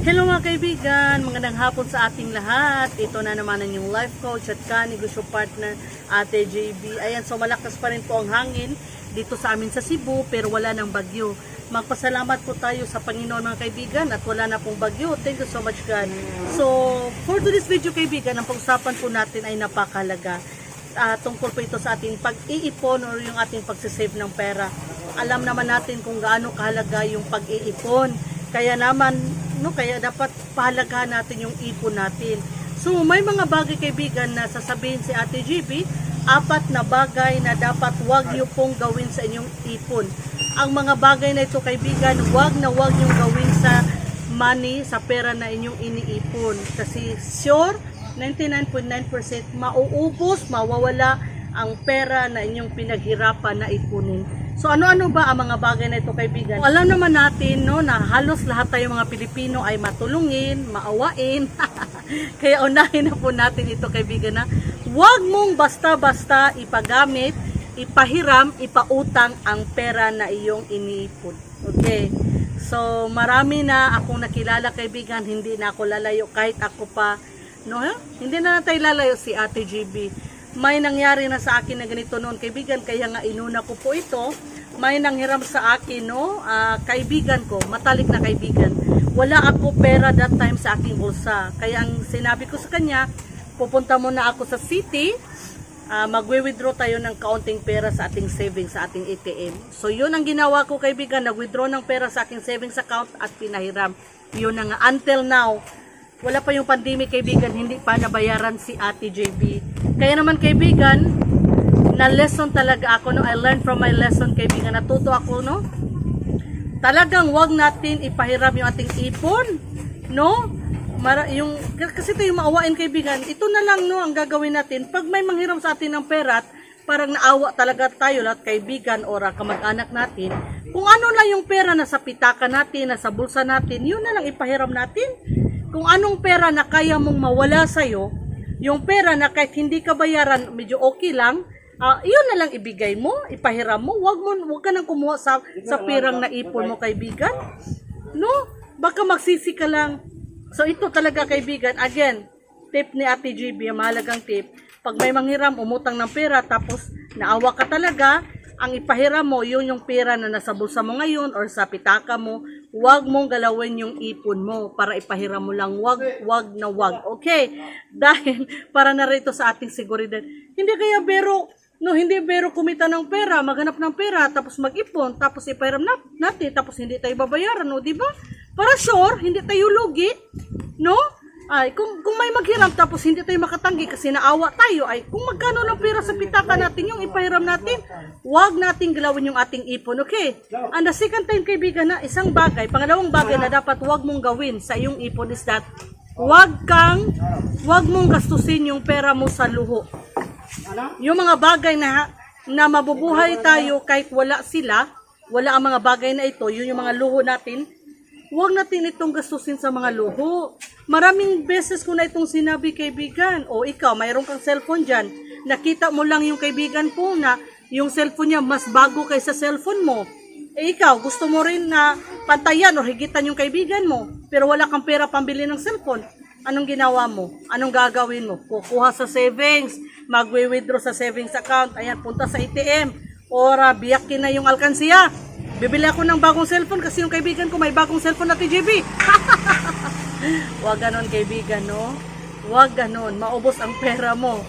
Hello mga kaibigan, magandang hapon sa ating lahat. Ito na naman ang inyong life coach at kanegosyo partner, Ate JB. Ayan, so malakas pa rin po ang hangin dito sa amin sa Cebu pero wala ng bagyo. Magpasalamat po tayo sa Panginoon mga kaibigan at wala na pong bagyo. Thank you so much God. So, for today's video kaibigan, ang pag-usapan po natin ay napakalaga. Ah, tungkol po ito sa ating pag-iipon or yung ating pagsisave ng pera. Alam naman natin kung gaano kahalaga yung pag-iipon. Kaya naman, no, kaya dapat pahalagahan natin yung ipon natin. So, may mga bagay kaibigan na sasabihin si Ate GB, apat na bagay na dapat wag niyo pong gawin sa inyong ipon. Ang mga bagay na ito kaibigan, wag na wag niyong gawin sa money, sa pera na inyong iniipon. Kasi sure, 99.9% mauubos, mawawala ang pera na inyong pinaghirapan na ipunin. So ano-ano ba ang mga bagay na ito kaibigan? Alam naman natin no, na halos lahat tayo mga Pilipino ay matulungin, maawain. Kaya unahin na po natin ito kaibigan na huwag mong basta-basta ipagamit, ipahiram, ipautang ang pera na iyong iniipon. Okay. So marami na akong nakilala kaibigan, hindi na ako lalayo kahit ako pa no? Hindi na tayo lalayo si Ate GB may nangyari na sa akin na ganito noon. Kaibigan kaya nga inuna ko po ito. May nanghiram sa akin no? Ah, kaibigan ko matalik na kaibigan. Wala ako pera that time sa aking bulsa. Kaya ang sinabi ko sa kanya pupunta muna ako sa city. Ah, magwi-withdraw tayo ng kaunting pera sa ating savings sa ating ATM so yun ang ginawa ko kaibigan. Nag-withdraw ng pera sa aking savings account at pinahiram. Yun na nga. Until now wala pa yung pandemic kaibigan, hindi pa nabayaran si Ate JB. Kaya naman kaibigan, na lesson talaga ako no, I learned from my lesson kaibigan, natuto ako no. Talagang wag natin ipahiram yung ating ipon, no? Mara, yung kasi ito yung maawain kaibigan, ito na lang no ang gagawin natin pag may manghiram sa atin ng pera parang naawa talaga tayo lahat kaibigan o ra kamag-anak natin. Kung ano lang yung pera na sa pitaka natin, na sa bulsa natin, yun na lang ipahiram natin kung anong pera na kaya mong mawala sa'yo, yung pera na kahit hindi ka bayaran, medyo okay lang, ah, yun na lang ibigay mo, ipahiram mo, wag mo, wag ka nang kumuha sa, sa pirang na ipon mo, kaibigan. No? Baka magsisi ka lang. So, ito talaga, kaibigan, again, tip ni Ate ang mahalagang tip, pag may manghiram, umutang ng pera, tapos naawa ka talaga, ang ipahiram mo, yun yung pera na nasa bulsa mo ngayon or sa pitaka mo, wag mong galawin yung ipon mo para ipahiram mo lang, wag, wag na wag. Okay? Dahil para na rito sa ating seguridad. Hindi kaya bero, no, hindi bero kumita ng pera, maghanap ng pera, tapos mag-ipon, tapos ipahiram na, natin, tapos hindi tayo babayaran, no, di ba? Para sure, hindi tayo lugi, no? Ay, kung, kung may maghiram tapos hindi tayo makatanggi kasi naawa tayo, ay kung magkano ng pera sa pitaka natin yung ipahiram natin, wag nating galawin yung ating ipon, okay? And the second time, kaibigan, na isang bagay, pangalawang bagay na dapat wag mong gawin sa iyong ipon is that, wag kang, wag mong gastusin yung pera mo sa luho. Yung mga bagay na, na mabubuhay tayo kahit wala sila, wala ang mga bagay na ito, yun yung mga luho natin, huwag natin itong gastusin sa mga luho. Maraming beses ko na itong sinabi kaibigan. O ikaw, mayroon kang cellphone dyan. Nakita mo lang yung kaibigan po na yung cellphone niya mas bago kaysa cellphone mo. Eh ikaw, gusto mo rin na pantayan o higitan yung kaibigan mo, pero wala kang pera pambili ng cellphone. Anong ginawa mo? Anong gagawin mo? Kukuha sa savings, magwi-withdraw sa savings account, ayan, punta sa ATM, ora, biyakin na yung alkansiya. Bibili ako ng bagong cellphone kasi yung kaibigan ko may bagong cellphone na TGB. Huwag ganon kaibigan, no? Huwag ganon. Maubos ang pera mo.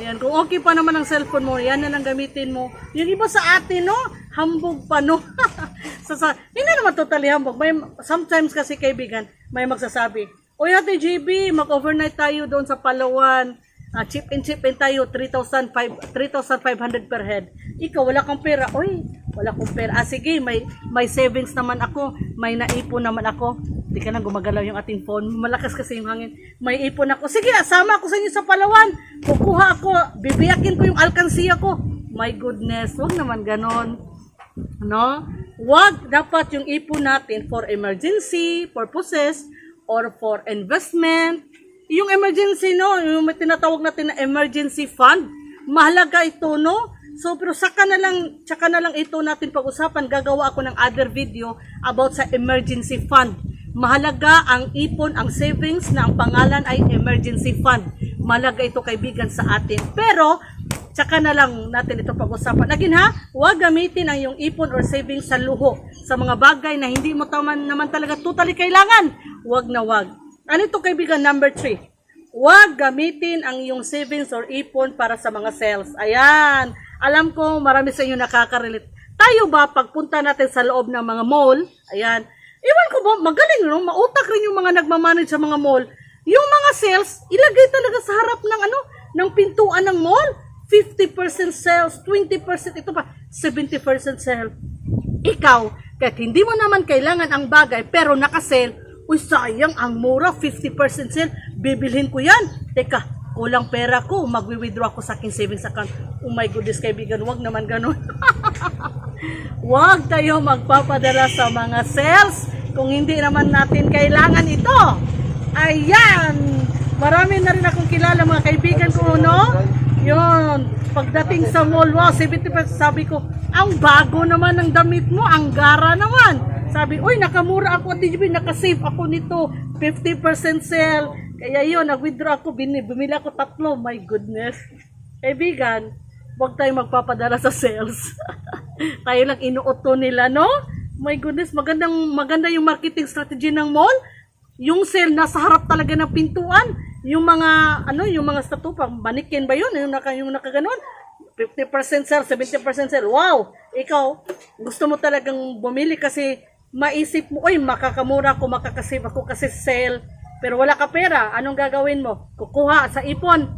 Ayan, kung okay pa naman ang cellphone mo, yan na lang gamitin mo. Yung iba sa atin, no? Hambog pa, no? sa, sa, hindi naman totally hambog. May, sometimes kasi kaibigan, may magsasabi, Uy, ate JB, mag-overnight tayo doon sa Palawan. Ah, chip in chip in tayo 3,500 3,500 per head. Ikaw wala kang pera. Oy, wala akong pera. Ah, sige, may may savings naman ako. May naipon naman ako. Hindi ka na gumagalaw yung ating phone. Malakas kasi yung hangin. May ipon ako. Sige, asama ako sa inyo sa Palawan. Kukuha ako. Bibiyakin ko yung alkansiya ko. My goodness, wag naman ganon. No? Wag dapat yung ipon natin for emergency purposes or for investment. Yung emergency, no? Yung tinatawag natin na emergency fund. Mahalaga ito, no? So, pero saka na lang, saka na lang ito natin pag-usapan. Gagawa ako ng other video about sa emergency fund. mahalaga ang ipon, ang savings na ang pangalan ay emergency fund. Mahalaga ito kaibigan sa atin. Pero, tsaka na lang natin ito pag-usapan. Again ha, huwag gamitin ang iyong ipon or savings sa luho, sa mga bagay na hindi mo taman, naman talaga totally kailangan. Huwag na huwag. Ano ito kaibigan? Number three. Huwag gamitin ang iyong savings or ipon para sa mga sales. Ayan. Alam ko marami sa inyo nakaka-relate. Tayo ba pagpunta natin sa loob ng mga mall, ayan, Iwan ko ba, magaling no? Mautak rin yung mga nagmamanage sa mga mall. Yung mga sales, ilagay talaga sa harap ng ano, ng pintuan ng mall. 50% sales, 20%, ito pa, 70% sale. Ikaw, kahit hindi mo naman kailangan ang bagay, pero nakasale, uy sayang, ang mura, 50% sale, bibilhin ko yan. Teka, kulang pera ko, magwi-withdraw ako sa aking savings account. Oh my goodness, kaibigan, wag naman ganun. Huwag tayo magpapadala sa mga sales kung hindi naman natin kailangan ito. Ayan! Marami na rin akong kilala mga kaibigan ko, no? Yun. Pagdating sa mall, wow, 70% sabi ko, ang bago naman ng damit mo, ang gara naman. Sabi, uy, nakamura ako at DJB, nakasave ako nito. 50% sale. Kaya yun, nag-withdraw ako, bumili ako tatlo. My goodness. Kaibigan, huwag tayo magpapadala sa sales. tayo lang inuuto nila, no? My goodness, magandang maganda yung marketing strategy ng mall. Yung sale nasa harap talaga ng pintuan. Yung mga ano, yung mga statue manikin ba yun? Yung naka yung nakaganon. 50% sale, 70% sale. Wow! Ikaw, gusto mo talagang bumili kasi maisip mo, oy, makakamura ako, makakasave ako kasi sale. Pero wala ka pera. Anong gagawin mo? Kukuha sa ipon.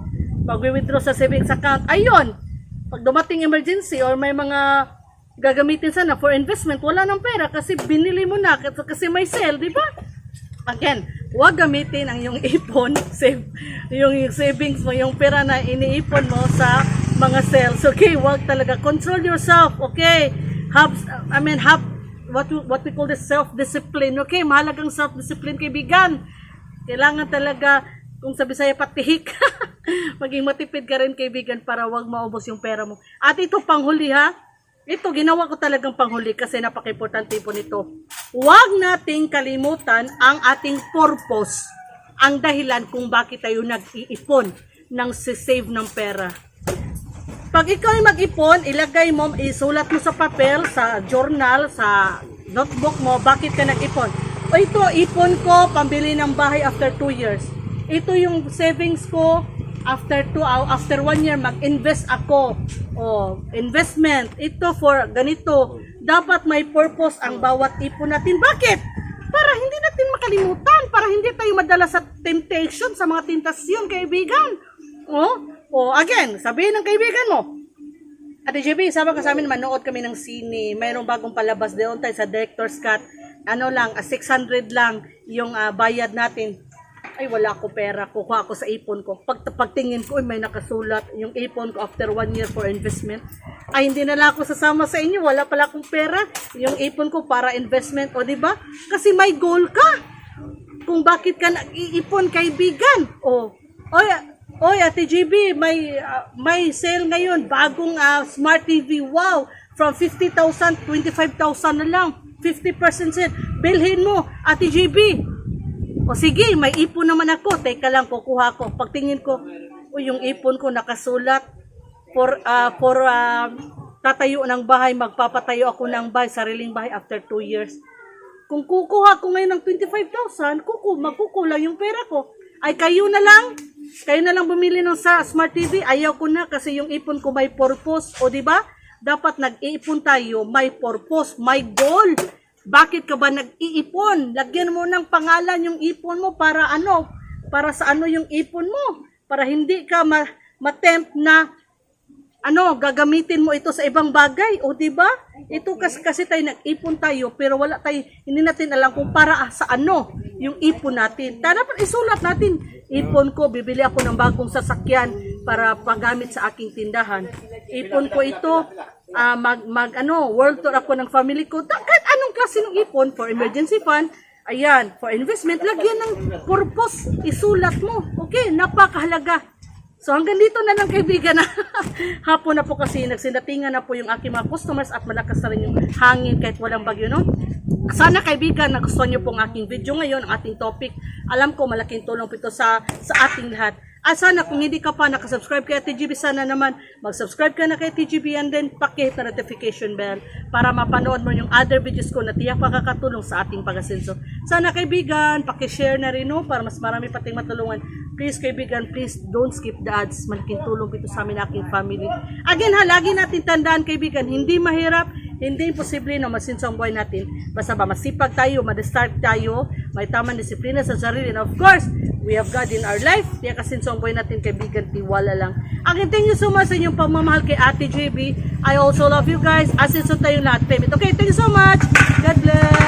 Pag-withdraw sa savings account. Ayun! Pag dumating emergency or may mga gagamitin sana for investment, wala ng pera kasi binili mo na kasi may sale, di ba? Again, huwag gamitin ang yung ipon, save, yung, savings mo, yung pera na iniipon mo sa mga sales. Okay, huwag talaga. Control yourself, okay? Have, I mean, have what, what we call the self-discipline. Okay, mahalagang self-discipline, kaibigan. Kailangan talaga, kung sa Bisaya patihik, maging matipid ka rin, kaibigan, para wag maubos yung pera mo. At ito, panghuli ha, ito, ginawa ko talagang panghuli kasi napaka-importante po nito. Huwag nating kalimutan ang ating purpose, ang dahilan kung bakit tayo nag-iipon ng save ng pera. Pag ikaw ay mag-ipon, ilagay mo, isulat mo sa papel, sa journal, sa notebook mo, bakit ka nag-ipon. O ito, ipon ko, pambili ng bahay after 2 years. Ito yung savings ko, after 2 uh, after 1 year, mag-invest ako. O, investment. Ito for ganito. Dapat may purpose ang bawat ipon natin. Bakit? Para hindi natin makalimutan, para hindi tayo madala sa temptation, sa mga tentasyon, kaibigan. Oh, oh, again, sabihin ng kaibigan mo, Ate JB, sama ka sa amin, manood kami ng sine. Mayroong bagong palabas doon tayo sa Director's Cut. Ano lang, ah, 600 lang yung ah, bayad natin. Ay, wala ko pera. Kukuha ako sa ipon ko. Pag, pagtingin ko, ay, may nakasulat yung ipon ko after one year for investment. Ay, hindi na lang ako sasama sa inyo. Wala pala akong pera. Yung ipon ko para investment. O, di ba? Kasi may goal ka kung bakit ka nag-iipon kaibigan. O, oy, oy Ate GB, may ah, may sale ngayon, bagong ah, Smart TV. Wow, from 50,000, 25,000 na lang. 50% sale. Bilhin mo, Ate GB. O sige, may ipon naman ako. Teka lang, kukuha ko. Pagtingin ko, o yung ipon ko nakasulat for ah, for ah, tatayo ng bahay, magpapatayo ako ng bahay, sariling bahay after 2 years. Kung kukuha ko ngayon ng 25,000, kuku, magkukulang yung pera ko. Ay kayo na lang, kayo na lang bumili ng sa Smart TV. Ayaw ko na kasi yung ipon ko may purpose. O di ba? Dapat nag-iipon tayo, may purpose, may goal. Bakit ka ba nag-iipon? Lagyan mo ng pangalan yung ipon mo para ano? Para sa ano yung ipon mo? Para hindi ka ma- matempt na ano, gagamitin mo ito sa ibang bagay, o di ba? Ito kasi, kasi tayo nag-ipon tayo, pero wala tayo, hindi natin alam kung para sa ano yung ipon natin. Dapat isulat natin, ipon ko, bibili ako ng bagong sasakyan para paggamit sa aking tindahan. Ipon ko ito, ah, mag, mag, ano, world tour ako ng family ko. Kahit klase ng ipon, for emergency fund, ayan, for investment, lagyan ng purpose, isulat mo. Okay, napakahalaga. So hanggang dito na lang kaibigan na hapon na po kasi nagsinatingan na po yung aking mga customers at malakas na rin yung hangin kahit walang bagyo no. Sana kaibigan, nagustuhan niyo pong aking video ngayon, ang ating topic. Alam ko malaking tulong po ito sa, sa ating lahat. At sana kung hindi ka pa nakasubscribe kay TGB, sana naman mag-subscribe ka na kay TGB and then pakihit na notification bell para mapanood mo yung other videos ko na tiyak makakatulong sa ating pag-asenso. Sana kaibigan, pakishare na rin no, para mas marami pating matulungan. Please kaibigan, please don't skip the ads. Malaking tulong ito sa amin aking family. Again ha, lagi natin tandaan kaibigan, hindi mahirap, hindi imposible na masinso ang buhay natin. Basta ba masipag tayo, madestart tayo, may tamang disiplina sa sarili. And of course, we have God in our life. Kaya kasinso ang buhay natin, kaibigan, tiwala lang. Again, thank you so much sa inyong pagmamahal kay Ate JB. I also love you guys. Asinso tayo lahat. Payment. Okay, thank you so much. God bless.